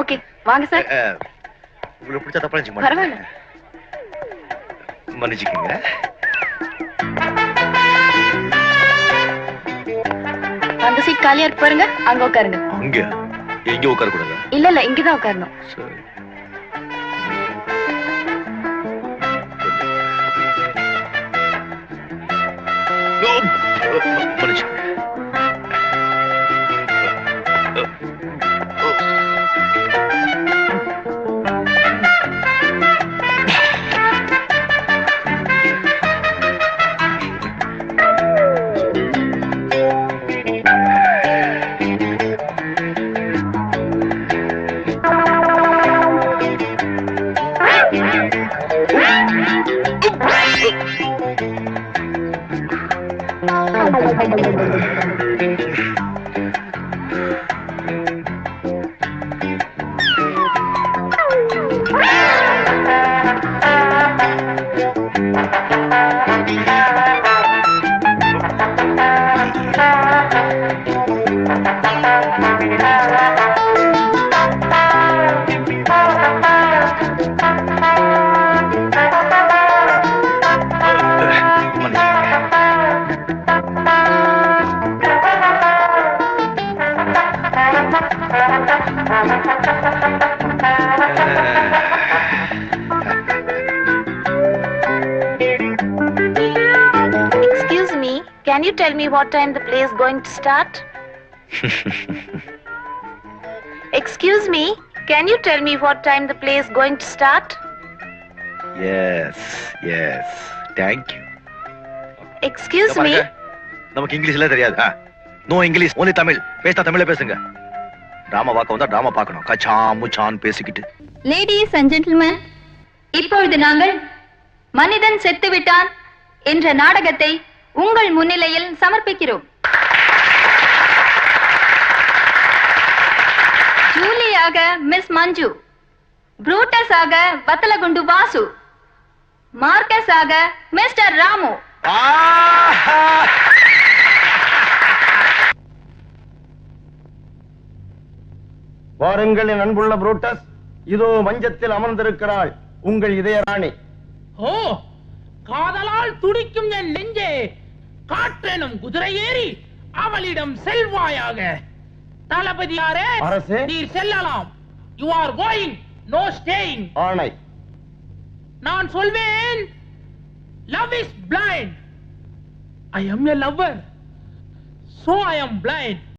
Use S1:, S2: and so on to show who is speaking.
S1: Okay வாங்க sir.
S2: உங்களுக்கு பிடிச்சா தப்பா நினைச்சுக்க
S1: பரவாயில்ல.
S2: மன்னிச்சுக்கோங்க.
S1: அந்த சீட் காலியா இருக்கு பாருங்க அங்க உட்காருங்க.
S2: அங்க? எங்க உட்கார கூடாதா
S1: இல்ல இல்ல இங்கதான் உட்காரணும்.
S2: சரி. ஓ, மன்னிச்சுக்கோங்க மன்னிச்சுக்கோங்க
S1: excuse me can you tell me what time the play is going to start excuse me can you tell me what time the play is going to start
S2: yes yes
S1: thank you excuse me
S2: நமக்கு இங்கிலீஷ்ல தெரியாது no English only Tamil பேசினா தமிழ்ல பேசுங்க drama பார்க்க வந்தா drama பார்க்கணும். கச்சா முச்சான் பேசிக்கிட்டு.
S3: லேடிஸ் அண்ட் ஜென்டில்மேன் இப்பொழுது நாங்கள் மனிதன் செத்துவிட்டான் என்ற நாடகத்தை உங்கள் முன்னிலையில் சமர்ப்பிக்கிறோம். ஜூலியாக மிஸ் மஞ்சு புரூட்டஸ் ஆக வத்தலகுண்டு வாசு மார்க்கஸ் ஆக மிஸ்டர் ராமு.
S4: வாருங்கள் என் அன்புள்ள புரூட்டஸ். இதோ மஞ்சத்தில் அமர்ந்திருக்கிறாள் உங்கள் இதய ராணி
S5: ஓ காதலால் துடிக்கும் என் நெஞ்சே. காற்றெனும் குதிரை ஏறி அவளிடம் செல்வாயாக. தளபதியாரே
S4: அரசே.
S5: நீர் செல்லலாம். You are going no staying
S4: ஆணை.
S5: நான் சொல்வேன் love is blind I am a lover so I am blind